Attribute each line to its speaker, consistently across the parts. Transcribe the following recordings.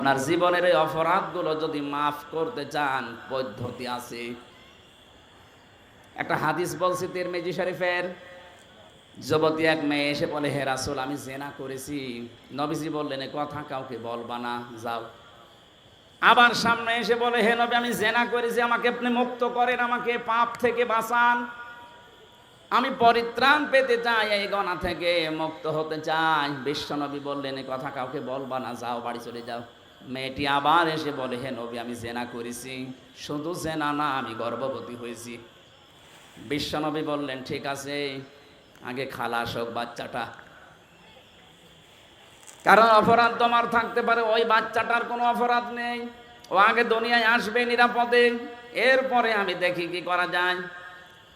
Speaker 1: আপনার জীবনের এই অপরাধগুলো যদি মাফ করতে চান, পদ্ধতি আছে। একটা হাদিস বলছি তিরমিজি শরীফের, যুবতী এক মেয়ে এসে বলে, হে রাসূল, আমি জেনা করেছি। নবীজি বললেন, "এ কথা কাউকে বলবা না, যাও। আবার সামনে এসে বলে, হে নবী, আমি জেনা করেছি, আমাকে আপনি মুক্ত করেন, আমাকে পাপ থেকে বাঁচান। আমি পরিত্রাণ পেতে চাই, এই গণা থেকে মুক্ত হতে চাই। বিশ্বনবী বললেন, এ কথা কাউকে বলবা না, যাও, বাড়ি চলে যাও। মেয়েটি আবার এসে বলে, হে নবী, আমি জেনা করেছি। শুধু জেনা না, আমি গর্ভবতী হয়েছি। বিশ্বনবী বললেন, ঠিক আছে, আগে খালাস হোক বাচ্চাটা। কারণ অপরাধ তোমার থাকতে পারে, ওই বাচ্চাটার কোনো অপরাধ নেই। ও আগে দুনিয়ায় আসবে নিরাপদে, এরপরে আমি দেখি কি করা যায়।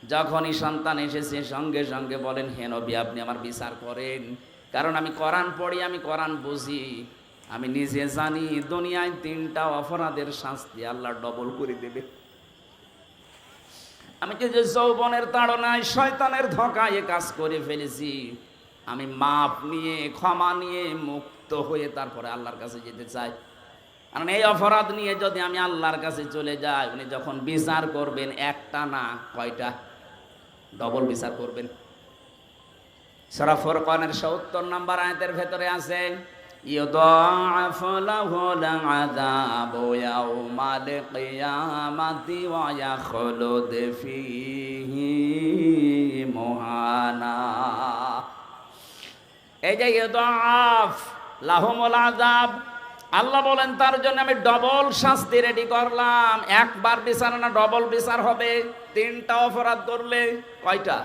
Speaker 1: যখনই সন্তান এসেছে, সঙ্গে সঙ্গে বলেন, হে নবী, আপনি আমার বিচার করেন। কারণ আমি কোরআন পড়ি, আমি কোরআন বুঝি। আমি নিজে জানি দুনিয়ায় তিনটা অপরাধের শাস্তি আল্লাহ ডবল করে দেবে। আমি যে যৌবনের তাড়নায় শয়তানের ধকায় কাজ করে ফেলেছি, আমি মাপ নিয়ে, ক্ষমা নিয়ে মুক্ত হয়ে তারপরে আল্লাহর কাছে যেতে চাই। কারণ এই অপরাধ নিয়ে যদি আমি আল্লাহর কাছে চলে যাই, উনি যখন বিচার করবেন একটা না কয়টা? ডবল বিচার করবেন। সরা ফোরকানের সত্তর নম্বর আয়াতের ভেতরে আছে يضاعف له العذاب يوم القيامة ويخلد فيه مهانا এই যে ইদাফ লাহুমুল আযাব আল্লাহ বলেন তার জন্য আমি ডবল শাস্তি রেডি করলাম একবার বিচার না ডবল বিচার হবে তিনটা অপরাধ করলে কয়টা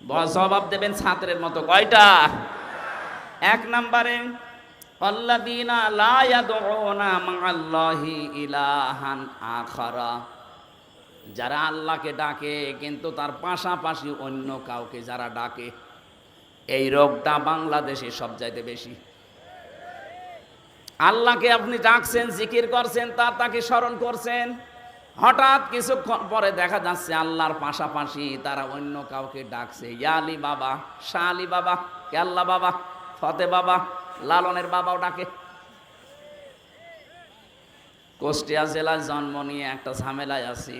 Speaker 1: বস জবাব দেবেন ছাত্রের মতো কয়টা এক নম্বরে ইলাহান যারা আল্লাহকে ডাকে, কিন্তু তার পাশাপাশি অন্য কাউকে যারা ডাকে, এই রোগটা বাংলাদেশে সব চাইতে বেশি। আল্লাহকে আপনি ডাকছেন, জিকির করছেন, তার তাকে স্মরণ করছেন, হঠাৎ কিছুক্ষণ পরে দেখা যাচ্ছে আল্লাহর পাশাপাশি তারা অন্য কাউকে ডাকছে ইয়ালি বাবা, শাহ আলী বাবা কেল্লা বাবা? ফতে বাবা, লালনের বাবাও ডাকে। কুষ্টিয়া জেলায় জন্ম নিয়ে একটা ঝামেলায় আছি।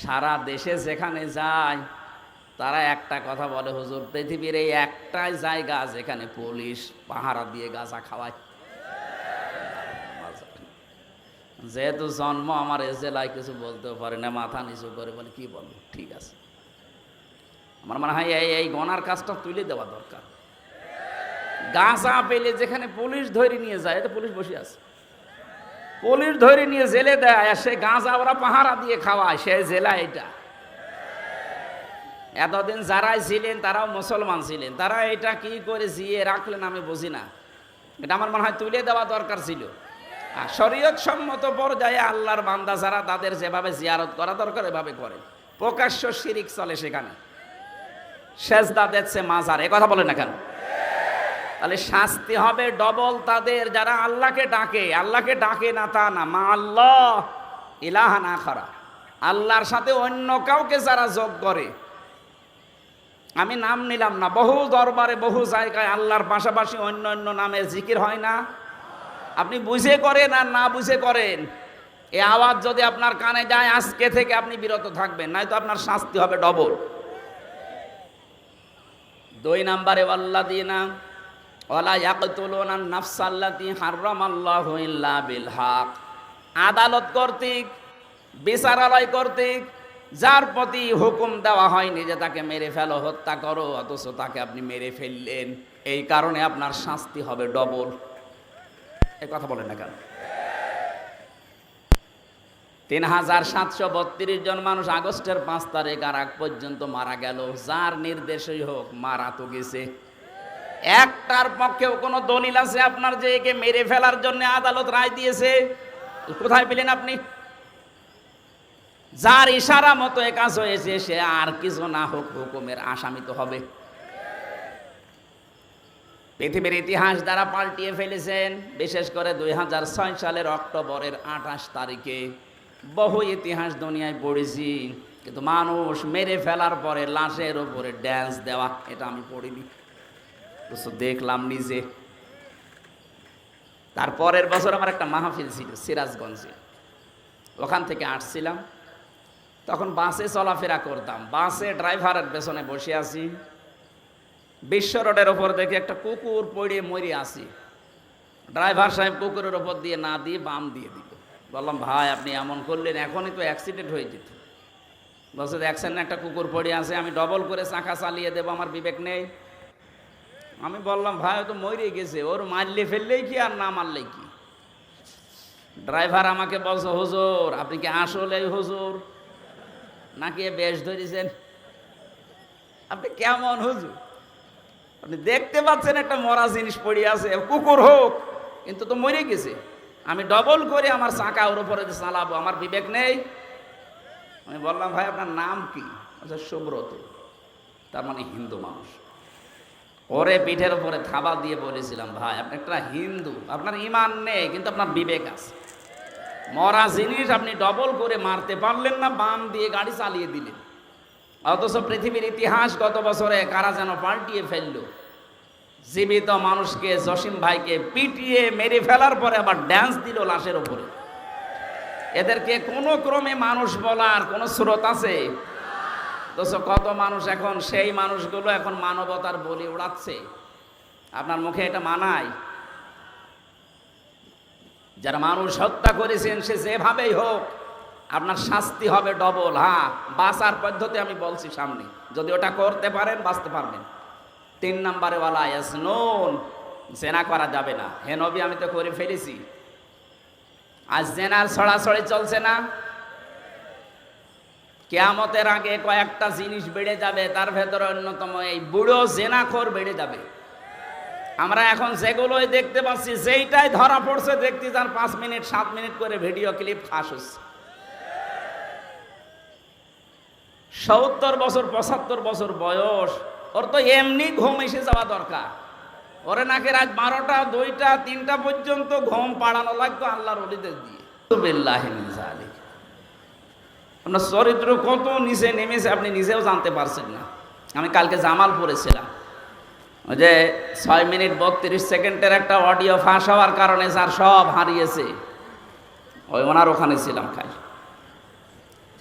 Speaker 1: সারা দেশে যেখানে যায়, তারা একটা কথা বলে, হুজুর, পৃথিবীর এই একটাই জায়গা যেখানে পুলিশ পাহারা দিয়ে গাঁজা খাওয়ায়। যেহেতু জন্ম আমার এ জেলায়, কিছু বলতেও পারে না, মাথা নিচু করে বলে, কি বলব? ঠিক আছে। আমার মনে হয় এই এই গনার কাজটা তুলে দেওয়া দরকার। গাঁজা পেলে যেখানে পুলিশ ধরে নিয়ে যায় এটা পুলিশ বসে আছে। পুলিশ ধরে নিয়ে জেলে দেয়, আর সে গাঁজা ওরা পাহারা দিয়ে খাওয়ায়, সে জেলা এটা। এতদিন যারাই ছিলেন, তারাও মুসলমান ছিলেন। তারা এটা কি করে জিয়ে রাখলেন আমি বুঝি না। এটা আমার মনে হয় তুলে দেওয়া দরকার ছিল। আর শরীয়ত সম্মত পর্যায়ে আল্লাহর বান্দা যারা, তাদের যেভাবে জিয়ারত করা দরকার, এভাবে করে। প্রকাশ্য শিরিক চলে সেখানে। সেজদা দিচ্ছে মাজার। এ কথা বলে না কেন? তাহলে শাস্তি হবে ডবল তাদের যারা আল্লাহকে ডাকে। আল্লাহকে ডাকে না তা না। মা আল্লাহ ইলাহা না খারা। আল্লাহর সাথে অন্য কাউকে যারা যোগ করে। আমি নাম নিলাম না। বহু দরবারে, বহু জায়গায় আল্লাহর পাশাপাশি অন্য অন্য নামের জিকির হয় না। আপনি বুঝে করেন আর না বুঝে করেন। এই আওয়াজ যদি আপনার কানে যায়, আজকে থেকে আপনি বিরত থাকবেন। নয়তো আপনার শাস্তি হবে ডবল। দুই নাম্বারে আল্লাদিনা হক আদালত কর্তৃক, বিচারালয় কর্তৃক, যার প্রতি হুকুম দেওয়া হয়নি যে তাকে মেরে ফেলো, হত্যা করো, অথচ তাকে আপনি মেরে ফেললেন, এই কারণে আপনার শাস্তি হবে ডবল। এই কথা বলেন না কেন? তিন হাজার সাতশো বত্রিশ জন মানুষ আগস্টের পাঁচ তারিখ আর আগ পর্যন্ত মারা গেল। যার নির্দেশই হোক, মারা তো গেছে। একটার পক্ষেও কোনো দলিল আছে আপনার যে একে মেরে ফেলার জন্য আদালত রায় দিয়েছে? কোথায় পেলেন আপনি? যার ইশারা মতো এ কাজ হয়েছে, সে আর কিছু না হোক হুকুমের আসামি তো হবে। পৃথিবীর ইতিহাস দ্বারা পাল্টিয়ে ফেলেছেন, বিশেষ করে দুই হাজার ছয় সালের অক্টোবরের আঠাশ তারিখে। বহু ইতিহাস দুনিয়ায় পড়েছি, কিন্তু মানুষ মেরে ফেলার পরে লাশের ওপরে ড্যান্স দেওয়া, এটা আমি পড়িনি। অথচ দেখলাম নিজে। তারপরের বছর আমার একটা মাহফিল ছিল সিরাজগঞ্জে। ওখান থেকে আসছিলাম। তখন বাসে চলাফেরা করতাম। বাসে ড্রাইভারের পেছনে বসে আছি। বিশ্ব রোডের ওপর দেখে একটা কুকুর পড়ে মরে আসি ড্রাইভার সাহেব কুকুরের ওপর দিয়ে না দিয়ে বাম দিয়ে দিল। বললাম, ভাই, আপনি এমন করলেন, এখনই তো অ্যাক্সিডেন্ট হয়ে যেত। বলছে, দেখছেন একটা কুকুর পড়ে আছে, আমি ডবল করে চাকা চালিয়ে দেবো, আমার বিবেক নেই। আমি বললাম, ভাই তো মরে গেছে, ওর মারলে ফেললেই কি আর না মারলে কি? ড্রাইভার আমাকে বলছে, হুজুর, আপনি কি আসলে হুজুর? নাকি বেশ ধরেছেন? আপনি কেমন হুজুর? আপনি দেখতে পাচ্ছেন একটা মরা জিনিস পড়ে আছে, কুকুর হোক, কিন্তু তো মরে গেছে। আমি ডবল করে আমার চাকা ওর উপরে চালাবো, আমার বিবেক নেই। আমি বললাম, ভাই, আপনার নাম কি? আচ্ছা সুব্রত। তার মানে হিন্দু মানুষ। ওরে পিঠের উপরে থাবা দিয়ে বলেছিলাম, ভাই, আপনি একটা হিন্দু, আপনার ইমান নেই, কিন্তু আপনার বিবেক আছে। মরা জিনিস আপনি ডবল করে মারতে পারলেন না, বাম দিয়ে গাড়ি চালিয়ে দিলেন। অথচ পৃথিবীর ইতিহাস গত বছরে কারা যেন পাল্টিয়ে ফেলল। জীবিত মানুষকে জসিম ভাইকে পিটিয়ে মেরে ফেলার পরে আবার ড্যান্স দিল লাশের ওপরে এদেরকে কোনো ক্রমে মানুষ বলার কোনো স্রোত আছে? অথচ কত মানুষ এখন, সেই মানুষগুলো এখন মানবতার বলি উড়াচ্ছে। আপনার মুখে এটা মানায়? যারা মানুষ হত্যা করেছেন, সে যেভাবেই হোক, আপনার শাস্তি হবে ডবল হ্যাঁ বাঁচার পদ্ধতি আমি বলছি সামনে। যদি ওটা করতে পারেন, বাঁচতে পারবেন। তিন নম্বরে ওয়ালা নুন জেনা করা যাবে না। হে নবী, আমি তো করে ফেলেছি। আজ জেনার ছড়াছড়ি চলছে না? কেয়ামতের আগে কয়েকটা জিনিস বেড়ে যাবে, তার ভেতরে অন্যতম এই বুড়ো জেনাখোর বেড়ে যাবে। আমরা এখন যেগুলোই দেখতে পাচ্ছি, যেইটাই ধরা পড়ছে, দেখতে যার পাঁচ মিনিট, সাত মিনিট করে ভিডিও ক্লিপ ফাঁস হচ্ছে। সত্তর বছর, পঁচাত্তর বছর বয়স, ওর তো এমনি ঘুম এসে যাওয়া দরকার। ওরে নাকি রাত বারোটা, দুইটা, তিনটা পর্যন্ত ঘুম পাড়ানো লাগতো আল্লাহর অলিদের দিয়ে। আপনার চরিত্র কত নিচে নেমেছে আপনি নিজেও জানতে পারছেন না। আমি কালকে জামাল পড়েছিলাম। যে ছয় মিনিট বত্রিশ সেকেন্ডের একটা অডিও ফাঁস হওয়ার কারণে স্যার সব হারিয়েছে। ওই ওনার ওখানে ছিলাম খাই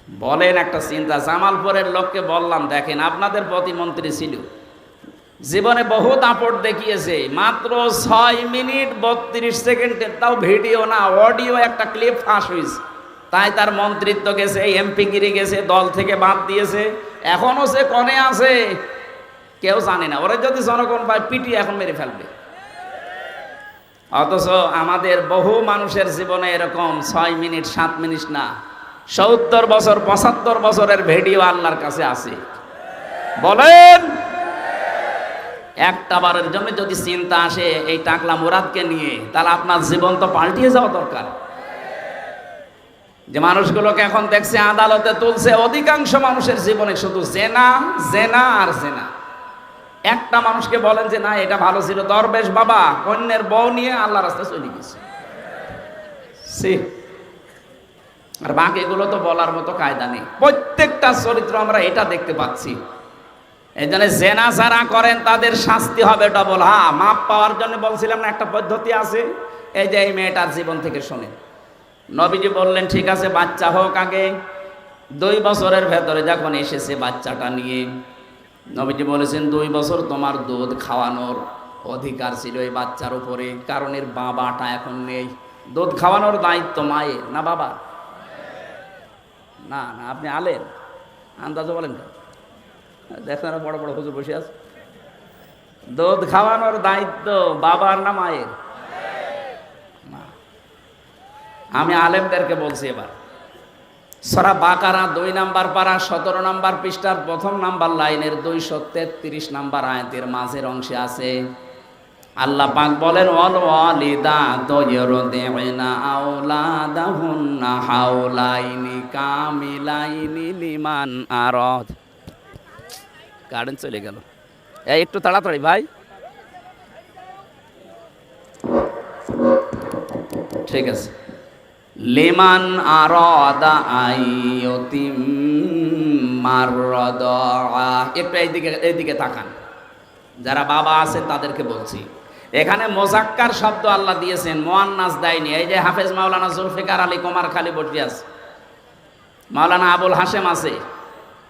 Speaker 1: বলেন একটা চিন্তা, জামালপুরের লোককে বললাম, দেখেন আপনাদের প্রতিমন্ত্রী ছিল। জীবনে বহু দাপট দেখিয়েছে, মাত্র ছয় মিনিট বত্রিশ সেকেন্ডের তাও ভিডিও না, অডিও একটা ক্লিপ ফাঁস হয়েছে। তাই তার মন্ত্রিত্ব গেছে এমপিগিরি গেছে, দল থেকে বাদ দিয়েছে। এখনও সে কনে আছে। কেউ জানে না। ওরা যদি জনগণ পায়, পিটি এখন মেরে ফেলবে। অথচ আমাদের বহু মানুষের জীবনে এরকম ছয় মিনিট, সাত মিনিট না, সত্তর বছর, পঁচাত্তর বছরের ভিডিও আল্লাহর কাছে আছে। বলেন! একটা বারের জন্য যদি চিন্তা আসে, এই টাকলা মুরাদকে নিয়ে, তাহলে আপনার জীবন তো পাল্টিয়ে যাওয়া দরকার। যে মানুষগুলোকে এখন দেখছে আদালতে তুলছে, অধিকাংশ মানুষের জীবনে শুধু জেনা জেনা আর জেনা। একটা মানুষকে বলেন যে, না, এটা ভালো ছিল। দরবেশ বাবা, অন্যের বউ নিয়ে আল্লাহ রাস্তায় চলে গেছে। আর বাকিগুলো তো বলার মতো কায়দা নেই। প্রত্যেকটা চরিত্র আমরা এটা দেখতে পাচ্ছি। এই জন্য জেনা যারা করেন, তাদের শাস্তি হবে ডবল হ্যাঁ মাপ পাওয়ার জন্য বলছিলাম না, একটা পদ্ধতি আছে। এই যে এই মেয়েটার জীবন থেকে শোনেন নবীজি বললেন, ঠিক আছে, বাচ্চা হোক আগে। দুই বছরের ভেতরে যখন এসেছে বাচ্চাটা নিয়ে, নবীজি বলেছেন, দুই বছর তোমার দুধ খাওয়ানোর অধিকার ছিল এই বাচ্চার উপরে, কারণ এর বাবাটা এখন নেই। দুধ খাওয়ানোর দায়িত্ব মায়ের, না বাবা না না, আপনি আলেন। আন্দাজও বলেন দেখেন বড় বড় হুজুর বসে আছে। দুধ খাওয়ানোর দায়িত্ব বাবার না মায়ের মা আমি আলেমদেরকে বলছি এবার। সরা বাকারা দুই নাম্বার পারা, সতেরো নাম্বার পৃষ্ঠার প্রথম নাম্বার লাইনের দুইশো তেত্রিশ নাম্বার আয়াতের মাঝের অংশে আছে, আল্লাহ পাক বলেন অল ওয়ালিদা দয়রদেনা আওলাদাহুন্না হাওলাইনি কামিলাইনি লিমান আরদ। কারেন্ট চলে গেল। এই একটু তাড়াতাড়ি ভাই। ঠিক আছে। লিমান আরদা আইয়তিম মারদা একটু এইদিকে এইদিকে তাকান। যারা বাবা আছেন তাদেরকে বলছি। এখানে মোজাক্কার শব্দ আল্লাহ দিয়েছেন, মোয়ান্নাস দেয়নি। এই যে হাফেজ মাওলানা জুলফিকার আলী কুমার খালি বসে আছে মাওলানা আবুল হাসেম আছে।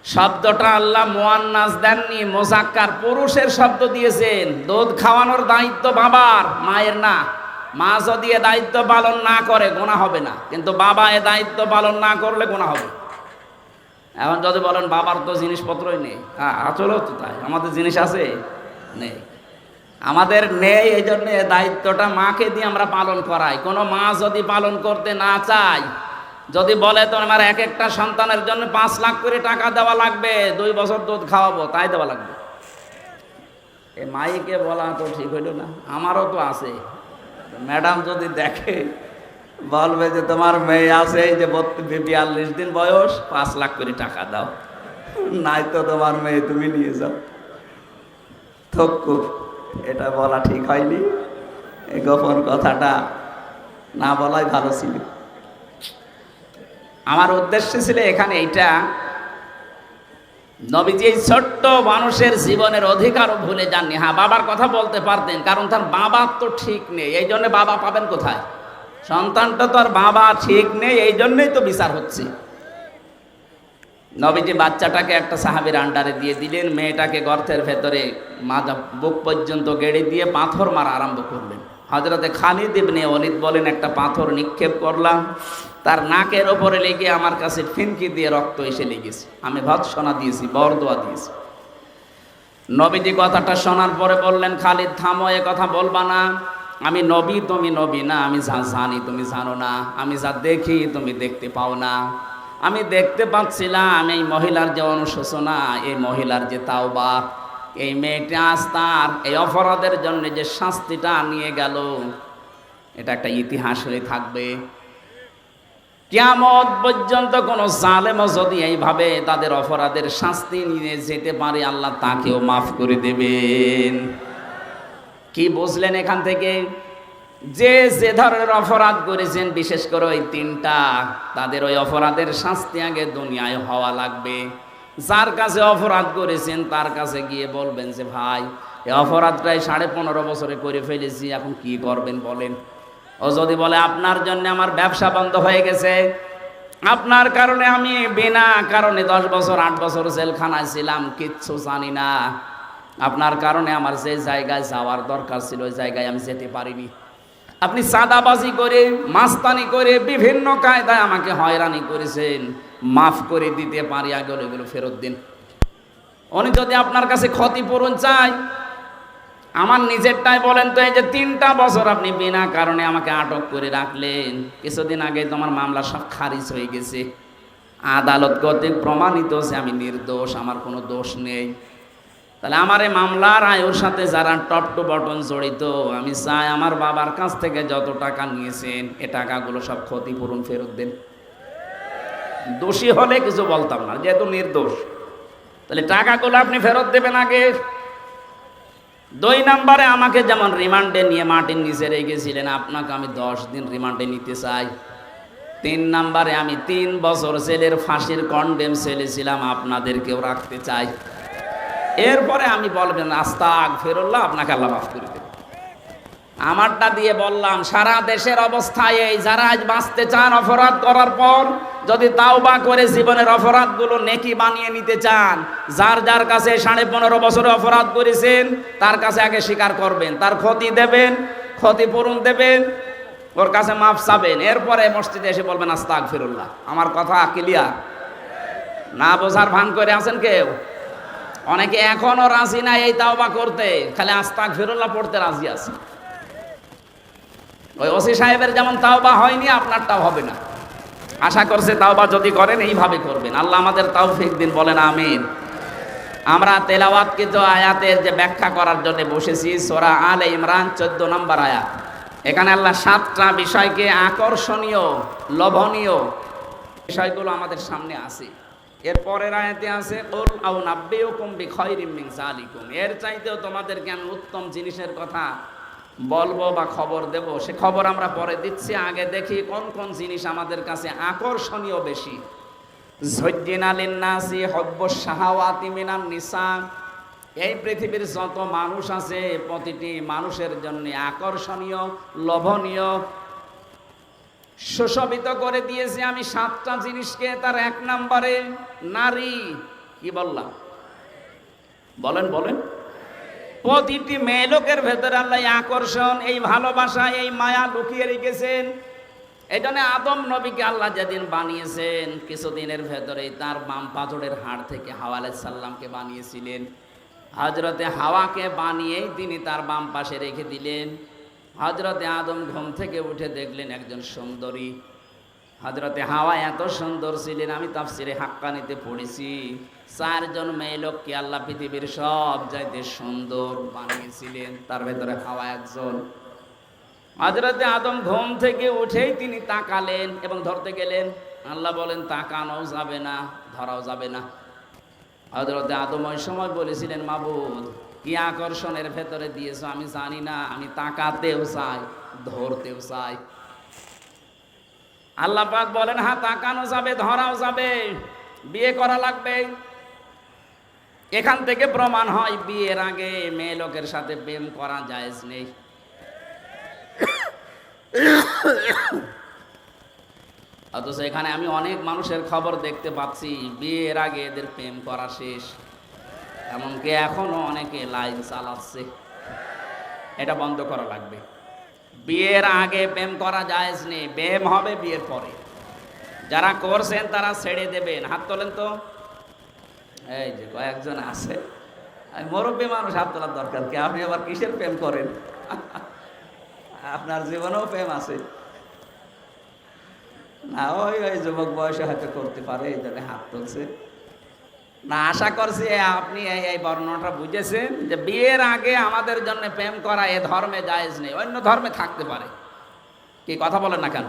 Speaker 1: শব্দটা আল্লাহ মোয়ান্নাস দেননি, মোজাক্কার পুরুষের শব্দ দিয়েছেন। দুধ খাওয়ানোর দায়িত্ব বাবার, মায়ের না। মা যদি এ দায়িত্ব পালন না করে, গোনা হবে না। কিন্তু বাবা এ দায়িত্ব পালন না করলে গোনা হবে। এখন যদি বলেন, বাবার তো জিনিসপত্রই নেই। হ্যাঁ আসলেও তো তাই। আমাদের জিনিস আছে? নেই। আমাদের নেই এই জন্য দায়িত্বটা মাকে দিয়ে আমরা পালন করাই। কোনো মা যদি পালন করতে না চায়, যদি বলে তো আমার এক একটা সন্তানের জন্য পাঁচ লাখ করে টাকা দেওয়া লাগবে, দুই বছর দুধ খাওয়াবো, তাই দেওয়া লাগবে। এ মাইকে বলা তো ঠিক হইল না। আমারও তো আছে। ম্যাডাম যদি দেখে, বলবে যে তোমার মেয়ে আছে, এই যে বিয়াল্লিশ দিন বয়স, পাঁচ লাখ করে টাকা দাও। নাই তো তোমার মেয়ে, তুমি নিয়ে যাও। থক্কু এটা বলা ঠিক হয়নি। এই গোপন কথাটা না বলাই ভালো ছিল। আমার উদ্দেশ্য ছিল এখানে এইটা নবীজি এই ছোট্ট মানুষের জীবনের অধিকারও ভুলে যাননি। হ্যাঁ বাবার কথা বলতে পারতেন, কারণ তার বাবার তো ঠিক নেই। এই জন্য বাবা পাবেন কোথায়? সন্তানটা তো আর বাবা ঠিক নেই, এই জন্যই তো বিচার হচ্ছে। নবীজি বাচ্চাটাকে একটা সাহাবির আন্ডারে দিয়ে দিলেন, মেয়েটাকে গর্তের ভেতরে মাজা বুক পর্যন্ত গেড়ে দিয়ে পাথর মারা আরম্ভ করলেন। হজরতে খালিদ ইবনে অলিদ বলেন, একটা পাথর নিক্ষেপ করলাম, তার নাকের ওপরে লেগে আমার কাছে ফিনকি দিয়ে রক্ত এসে লেগেছে। আমি ভৎসনা দিয়েছি, বরদোয়া দিয়েছি। নবীজি কথাটা শোনার পরে বললেন, খালিদ, থামো, এ কথা বলবা না। আমি নবী, তুমি নবী না। আমি যা জানি, তুমি জানো না। আমি যা দেখি, তুমি দেখতে পাও না। আমি দেখতে পাচ্ছিলাম এই মহিলার যে অনুশোচনা, এই মহিলার যে তাওবা এই মেয়েটা আজ তার এই অপরাধের জন্য যে শাস্তিটা নিয়ে গেল, এটা একটা ইতিহাস হয়ে থাকবে। কিয়ামত পর্যন্ত কোনো জালেমও যদি এইভাবে তাদের অপরাধের শাস্তি নিয়ে যেতে পারে, আল্লাহ তাকেও মাফ করে দেবেন। কি বুঝলেন এখান থেকে? যে যে ধরনের অপরাধ করেছেন, বিশেষ করে ওই তিনটা, তাদের ওই অপরাধের শাস্তি আগে দুনিয়ায় হওয়া লাগবে। যার কাছে অপরাধ করেছেন, তার কাছে গিয়ে বলবেন যে, ভাই এই অপরাধটাই সাড়ে পনেরো বছরে করে ফেলেছি, এখন কি করবেন বলেন? ও যদি বলে, আপনার জন্য আমার ব্যবসা বন্ধ হয়ে গেছে, আপনার কারণে আমি বিনা কারণে দশ বছর, আট বছর জেলখানায় ছিলাম, কিচ্ছু জানি না। আপনার কারণে আমার যে জায়গায় যাওয়ার দরকার ছিল, ওই জায়গায় আমি যেতে পারিনি। আপনি সাদাবাজি করে, মাস্তানি করে, বিভিন্ন কায়দায় আমাকে হয়রানি করেছেন। মাফ করে দিতে পারি, আগে এগুলো ফেরত দিন। উনি যদি আপনার কাছে ক্ষতিপূরণ চায়, আমার নিজেরটাই বলেন তো, এই যে তিনটা বছর আপনি বিনা কারণে আমাকে আটক করে রাখলেন, কিছুদিন আগে তোমার মামলা সব খারিজ হয়ে গেছে। আদালত কর্তৃক প্রমাণিত যে আমি নির্দোষ, আমার কোনো দোষ নেই। তাহলে আমার এই মামলার আয়ুর সাথে যারা টপ টু বটন জড়িত, আমি চাই আমার বাবার কাছ থেকে যত টাকা নিয়েছেন, এ টাকাগুলো সব ক্ষতিপূরণ ফেরত দেন। দোষী হলে কিছু বলতাম না, যেহেতু নির্দোষ। তাহলে টাকাগুলো আপনি ফেরত দেবেন আগে। দুই নম্বরে আমাকে যেমন রিমান্ডে নিয়ে মাটির নিচে রেখেছিলেন, আপনাকে আমি দশ দিন রিমান্ডে নিতে চাই। তিন নম্বরে আমি তিন বছর ছেলের ফাঁসির কন্ডেম ছেলে ছিলাম, আপনাদেরকেও রাখতে চাই। এরপরে আমি বলবেন আস্তাক ফেরল্লাহ আপনাকে আল্লাহ মাফ করে দেবে। আমারটা দিয়ে বললাম, সারা দেশের অবস্থায় এই, যারা আজ বাঁচতে চান অপরাধ করার পর, যদি তাও বা করে জীবনের অপরাধগুলো নেকি বানিয়ে নিতে চান, যার যার কাছে সাড়ে পনেরো বছরে অপরাধ করেছেন, তার কাছে আগে স্বীকার করবেন, তার ক্ষতি দেবেন, ক্ষতিপূরণ দেবেন, ওর কাছে মাফ চাবেন। এরপরে মসজিদে এসে বলবেন আস্তাক ফিরুল্লাহ আমার কথা ক্লিয়ার না বোঝার ভান করে আছেন কেউ? অনেকে এখনও রাজি না এই তাওবা করতে, খালি আস্তাক ফিরুল্লাহ পড়তে রাজি আছে। ওই ওসি সাহেবের যেমন তাওবা হয়নি, আপনারটাও হবে না। আশা করছে তাওবা যদি করেন, এইভাবে করবেন। আল্লাহ আমাদের তাওফিক দিন, বলেন আমিন। আমরা তেলাওয়াত কিন্তু আয়াতের যে ব্যাখ্যা করার জন্য বসেছি, সোরা আলে ইমরান, চোদ্দ নম্বর আয়াত। এখানে আল্লাহ সাতটা বিষয়কে আকর্ষণীয়, লোভনীয় বিষয়গুলো আমাদের সামনে আছে। এর পরের আয়াতে আছে, কুল আউ নাব্বিউকুম বিখাইরিম মিন যালিকুম। এর চাইতেও তোমাদেরকে আমি উত্তম জিনিসের কথা। বলব বা খবর দেব। সে খবর আমরা পরে দিচ্ছি। আগে দেখি কোন কোন জিনিস আমাদের কাছে আকর্ষণীয় বেশি। লিন্নাসি হব্ব শাহাওয়াতি মিনান নিসা। এই পৃথিবীর যত মানুষ আছে, প্রতিটি মানুষের জন্য আকর্ষণীয়, লোভনীয়। সুশোভিত করে দিয়েছি আমি সাতটা জিনিসকে, তার এক নম্বরে নারী। কি বললাম? বলেন বলেন। প্রতিটি মেয়ে লোকের ভেতরে আল্লাহ আকর্ষণ, এই ভালোবাসা, এই মায়া লুকিয়ে রেখেছেন। এই জন্য আদম নবীকে আল্লাহ যেদিন বানিয়েছেন, কিছুদিনের ভেতরেই তার বাম পাথরের হাড় থেকে হাওয়া সাল্লামকে বানিয়েছিলেন। হজরতে হাওয়াকে বানিয়েই তিনি তার বাম পাশে রেখে দিলেন। হজরতে আদম ঘুম থেকে উঠে দেখলেন একজন সুন্দরী। হজরতে হাওয়া এত সুন্দর ছিলেন, আমি তাফসিরে হাক্কানিতে পড়েছি। চারজন মেয়ে লোককে আল্লাহ পৃথিবীর সব যাইতে সুন্দর বানিয়েছিলেন, তার ভেতরে হাওয়া একজন। হজরতে আদম ঘুম থেকে উঠেই তিনি তাকালেন এবং ধরতে গেলেন, আল্লাহ বলেন তাকানো যাবে না, ধরাও যাবে না। হজরতে আদম ওই সময় বলেছিলেন, মাবুদ, কি আকর্ষণের ভেতরে দিয়েছ? আমি জানি না, আমি তাকাতেও চাই, ধরতেও চাই। আল্লাহ পাক বলেন হ্যাঁ তাকানো যাবে, ধরাও যাবে। বিয়ে করা লাগবে। এখান থেকে প্রমাণ হয়, বিয়ের আগে মেয়ে লোকের সাথে প্রেম করা জায়েজ নেই। অথচ এখানে আমি অনেক মানুষের খবর দেখতে পাচ্ছি, বিয়ের আগে এদের প্রেম করা শেষ। এমনকি এখনও অনেকে লাইন চালাচ্ছে। এটা বন্ধ করা লাগবে। বিয়ের আগে প্রেম করা যায় নেই, প্রেম হবে বিয়ের পরে। যারা করছেন তারা ছেড়ে দেবেন। হাত তোলেন তো। এই যে কয়েকজন আছে। মুরব্বী মানুষ, হাত তোলার দরকার কি? আপনি আবার কিসের প্রেম করেন? আপনার জীবনেও প্রেম আছে। না, ওই ওই যুবক বয়সে হয়তো করতে পারে, এই জন্য হাত তুলছে। না, আশা করছি আপনি এই এই বর্ণনাটা বুঝেছেন যে বিয়ের আগে আমাদের জন্য প্রেম করা এ ধর্মে জায়েজ নেই, অন্য ধর্মে থাকতে পারে। কি কথা বলেন না কেন?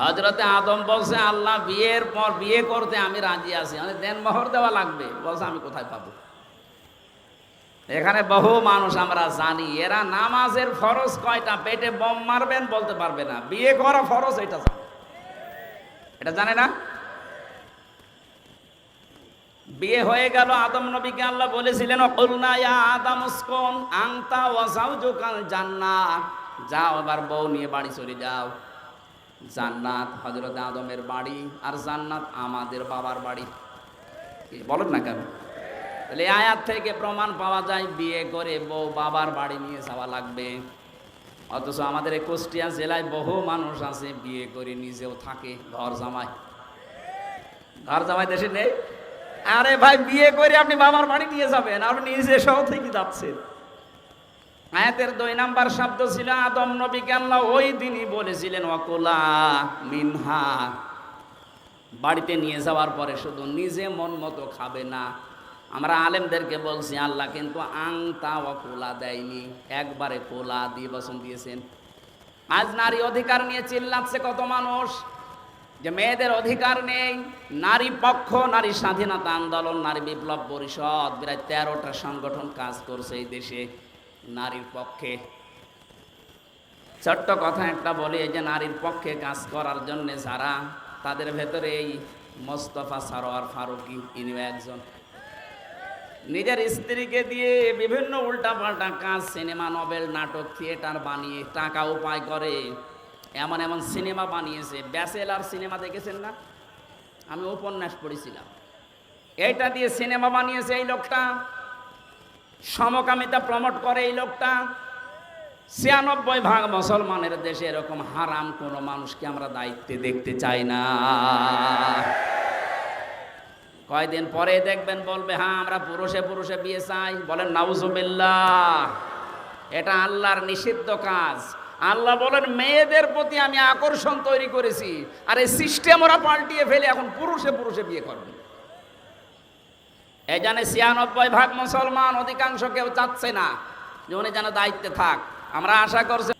Speaker 1: হজরতে আদম বলছে, আল্লাহ, বিয়ের পর বিয়ে করতে আমি রাজি আছি মানে দেন মোহর দেওয়া লাগবে। বলছে, আমি কোথায় পাবো? এখানে বহু মানুষ আমরা জানি, এরা নামাজের ফরজ কয়টা? পেটে বম মারবেন, বলতে পারবে না। বিয়ে করা ফরজ, এটা জানে। এটা জানে না? বিয়ে হয়ে গেল, আদম নবীকে আল্লাহ বলেছিলেন আদম উসকন আংতা ওয়াজাউজুকাল জান্নাত। যাও এবার বউ নিয়ে বাড়ি চলে যাও। জান্নাত হযরত আদমের বাড়ি আর জান্নাত আমাদের বাবার বাড়ি। বলেন না কেন? তাহলে আয়াত থেকে প্রমাণ পাওয়া যায়, বিয়ে করে বউ বাবার বাড়ি নিয়ে যাওয়া লাগবে। অথচ আমাদের এই কুষ্টিয়া জেলায় বহু মানুষ আছে, বিয়ে করে নিজেও থাকে, ঘর জামাই। ঘর জামাই দেশে নেই? আরে ভাই, বিয়ে করে আপনি বাবার বাড়ি নিয়ে যাবেন আপনি নিজে সহ থেকে যাচ্ছেন। আয়াতের দুই নাম্বার শব্দ ছিল, আদম নবীকে আল্লাহ ওই দিনই বলেছিলেন অকুলা মিনহা। বাড়িতে নিয়ে যাওয়ার পরে শুধু নিজে মন মতো খাবে না। আমরা আলেমদেরকে বলছি, আল্লাহ কিন্তু আং আংতা অকুলা দেয়নি, একবারে কোলা দিয়ে বসন দিয়েছেন। আজ নারী অধিকার নিয়ে চিল্লাচ্ছে কত মানুষ। যে মেয়েদের অধিকার নেই, নারী পক্ষ, নারী স্বাধীনতা আন্দোলন, নারী বিপ্লব পরিষদ, প্রায় তেরোটা সংগঠন কাজ করছে এই দেশে, নারীর পক্ষে। ছোট্ট কথা একটা বলি যে নারীর পক্ষে কাজ করার জন্য যারা, তাদের ভেতরে এই মোস্তফা সারোয়ার ফারুকি, ইনিও একজন। নিজের স্ত্রীকে দিয়ে বিভিন্ন উল্টাপাল্টা কাজ, সিনেমা, নভেল, নাটক, থিয়েটার বানিয়ে টাকা উপায় করে এমন এমন সিনেমা বানিয়েছে। ব্যাচেলার সিনেমা দেখেছেন না? আমি উপন্যাস পড়েছিলাম। এইটা দিয়ে সিনেমা বানিয়েছে এই লোকটা। সমকামিতা প্রমোট করে এই লোকটা। ছিয়ানব্বই ভাগ মুসলমানের দেশে এরকম হারাম কোনো মানুষকে আমরা দায়িত্বে দেখতে চাই না। কয়দিন পরে দেখবেন বলবে হ্যাঁ আমরা পুরুষে পুরুষে বিয়ে চাই। বলেন, নাউজুবিল্লাহ, এটা আল্লাহর নিষিদ্ধ কাজ। আল্লাহ বলেন, মেয়েদের প্রতি আমি আকর্ষণ তৈরি করেছি। আর এই সিস্টেম ওরা পাল্টিয়ে ফেলে, এখন পুরুষে পুরুষে বিয়ে করবে এই জানে ছিয়ানব্বই ভাগ মুসলমান, অধিকাংশ কেউ চাচ্ছে না যে উনি যেন দায়িত্বে থাক। আমরা আশা করছি